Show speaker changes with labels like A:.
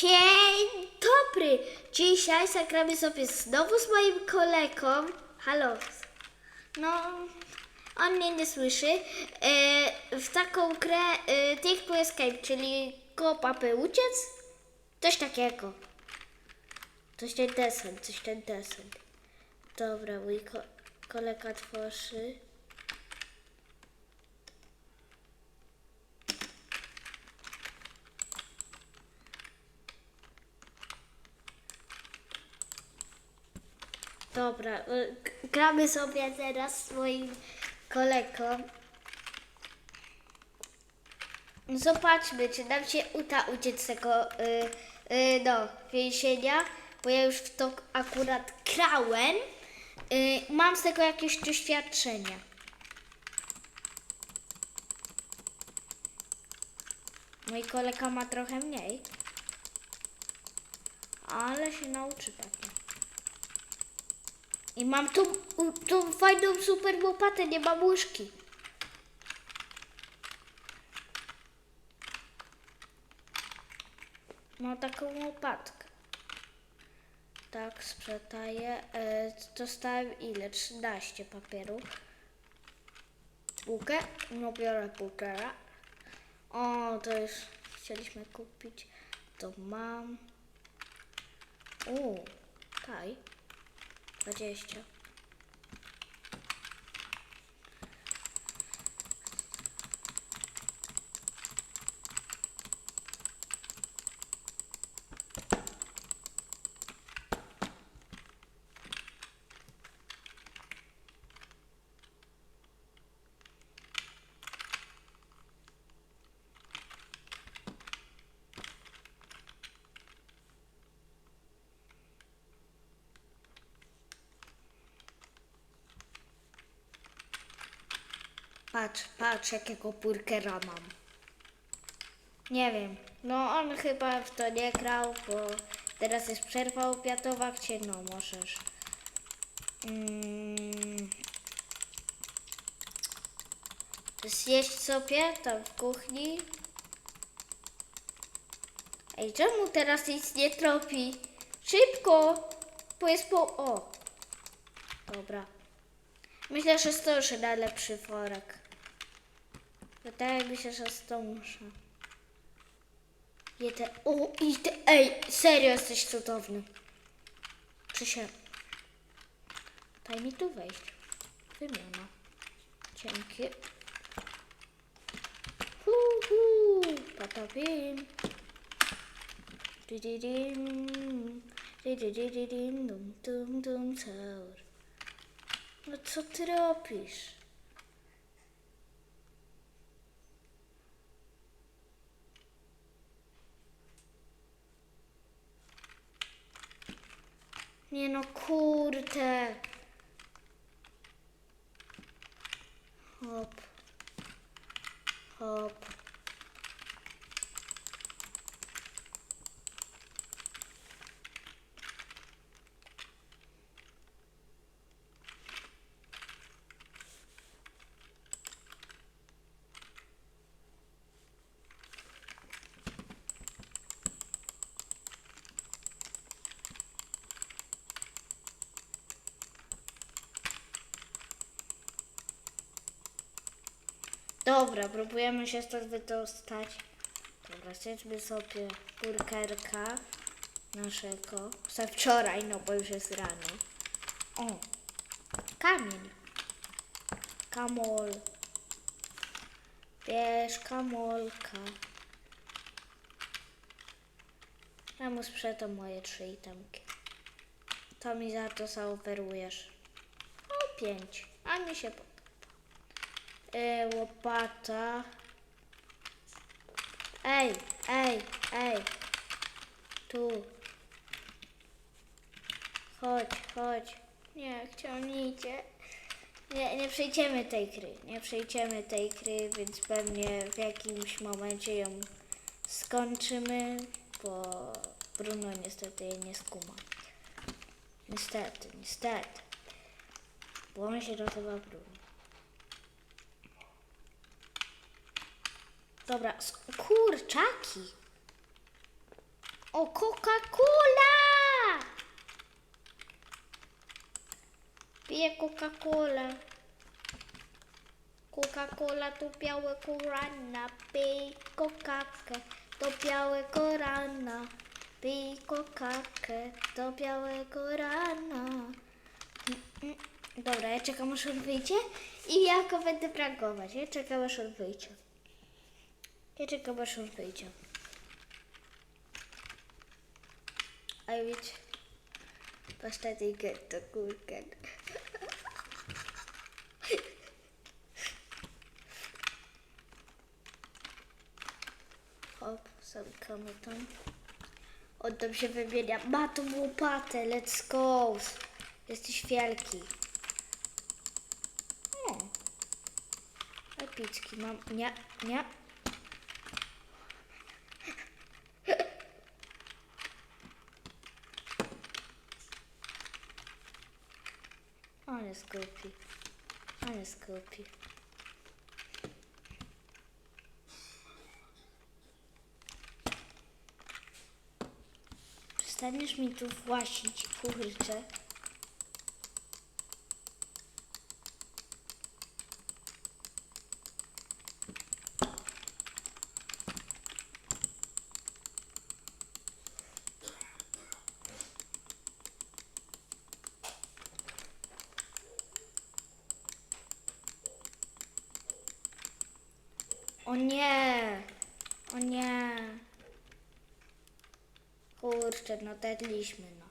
A: Dzień dobry! Dzisiaj zagramy sobie znowu z moim kolegą. Halo. No, on mnie nie słyszy. E, w taką grę e, Take to Escape, czyli go papy uciec? Coś takiego. Coś ten desen, coś ten desen. Dobra, mój ko- kolega tworzy. Dobra, y, gramy sobie teraz z moim kolegą. Zobaczmy, czy nam się uda uciec z tego y, y, no, więzienia, bo ja już w to akurat grałem. Y, mam z tego jakieś doświadczenia. Mój kolega ma trochę mniej, ale się nauczy pewnie. I mam tą, tą fajną super łopatę, nie mam łyżki. Mam taką łopatkę. Tak, sprzedaję. E, dostałem ile? 13 papierów. Bułkę? No biorę burgera. O, to już chcieliśmy kupić. To mam. U, taj. 20. Patrz, patrz jakiego burgera mam. Nie wiem. No on chyba w to nie grał, bo teraz jest przerwa obiadowa, gdzie no możesz. Mm, zjeść sobie tam w kuchni. Ej, czemu teraz nic nie tropi? Szybko! Bo jest po... O! Dobra. Myślę, że zdążę na lepszy worek. Wydaje mi się, że zdążę. Jeden. O, idę. Ej, serio jesteś cudowny. Czy się. Daj mi tu wejść. Wymiana. Dzięki. Hu, hu. Patapim. Dididim. Didididim. Dum, dum, dum, caur. No co ty robisz? Nie no kurde. Hop. Hop. Dobra, próbujemy się stąd wydostać. Dobra, zjedźmy sobie burgerka naszego. Za wczoraj, no bo już jest rano. O, kamień. Kamol. Bierz kamolka. Ja mu sprzedam moje trzy itemki. To mi za to zaoferujesz. O, pięć. A mi się podoba. E, łopata. Ej, ej, ej. Tu. Chodź, chodź. Nie, chciał nie. Nie, przejdziemy tej gry. Nie przejdziemy tej gry, więc pewnie w jakimś momencie ją skończymy, bo Bruno niestety jej nie skuma. Niestety, niestety. Bo on się nazywa Bruno. Dobra, kurczaki. O, Coca-Cola! Piję Coca-Cola. Coca-Cola to białego rana, pij kokakę, to białego rana. Pij kokakę, do białego rana. Mm, mm. Dobra, ja czekam aż on wyjdzie i ja będę prankować. Ja czekam aż on wyjdzie. Ja czekam aż on wyjdzie. A wiecie, ostatni get to weekend. Hop, zamykamy tam. Oddam się wymienia. Ma tą łopatę, let's go. Jesteś wielki. O. Epicki mam. Nie, nie. On jest głupi. On jest głupi. Przestaniesz mi tu własić, kurczę. O nie! O nie! Kurczę, no dedliśmy, no.